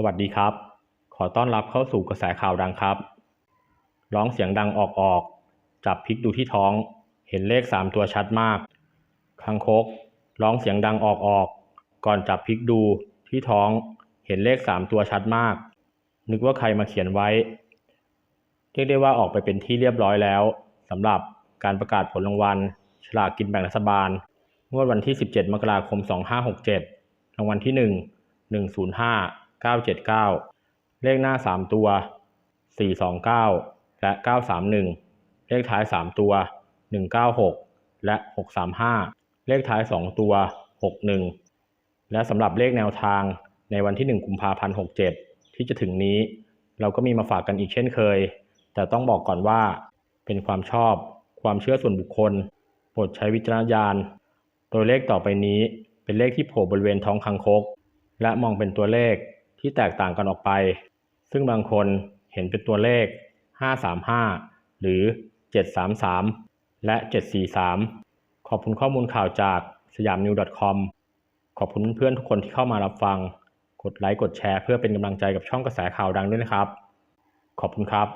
สวัสดีครับ ขอต้อนรับเข้าสู่กระแสข่าวดังครับ ร้องเสียงดังออกออก จับพลิกดูที่ท้อง เห็นเลขสามตัวชัดมาก คังคก ร้องเสียงดังออกออก ก่อนจับพลิกดูที่ท้อง เห็นเลขสามตัวชัดมาก นึกว่าใครมาเขียนไว้ เรียกได้ว่าออกไปเป็นที่เรียบร้อยแล้วสำหรับการประกาศผลรางวัลฉลากกินแบ่งรัฐบาล งวดวันที่ 17 มกราคม 2567 รางวัลที่ 1 105 979 เลขหน้า 3 ตัว 429 และ 931 เลขท้าย 3 ตัว 196 และ 635 เลขท้าย 2 ตัว 61 และสำหรับเลขแนวทางในวันที่ 1 กุมภาพันธ์ 67 ที่จะถึงนี้ เราก็มีมาฝากกันอีกเช่นเคย แต่ต้องบอกก่อนว่า เป็นความชอบ ความเชื่อส่วนบุคคลโปรดใช้วิจารณญาณ ตัวเลขต่อไปนี้เป็นเลขที่โผล่บริเวณท้องคังคก และมองเป็นตัวเลข ที่แตกต่างกันออกไป ซึ่งบางคนเห็นเป็นตัวเลข 535 หรือ 733 และ 743 ขอบคุณข้อมูลข่าวจากสยามนิว .com ขอบคุณเพื่อนทุกคนที่เข้ามารับฟัง กดไลค์ กดแชร์เพื่อเป็นกำลังใจกับช่องกระแสข่าวดังด้วยนะครับ ขอบคุณครับ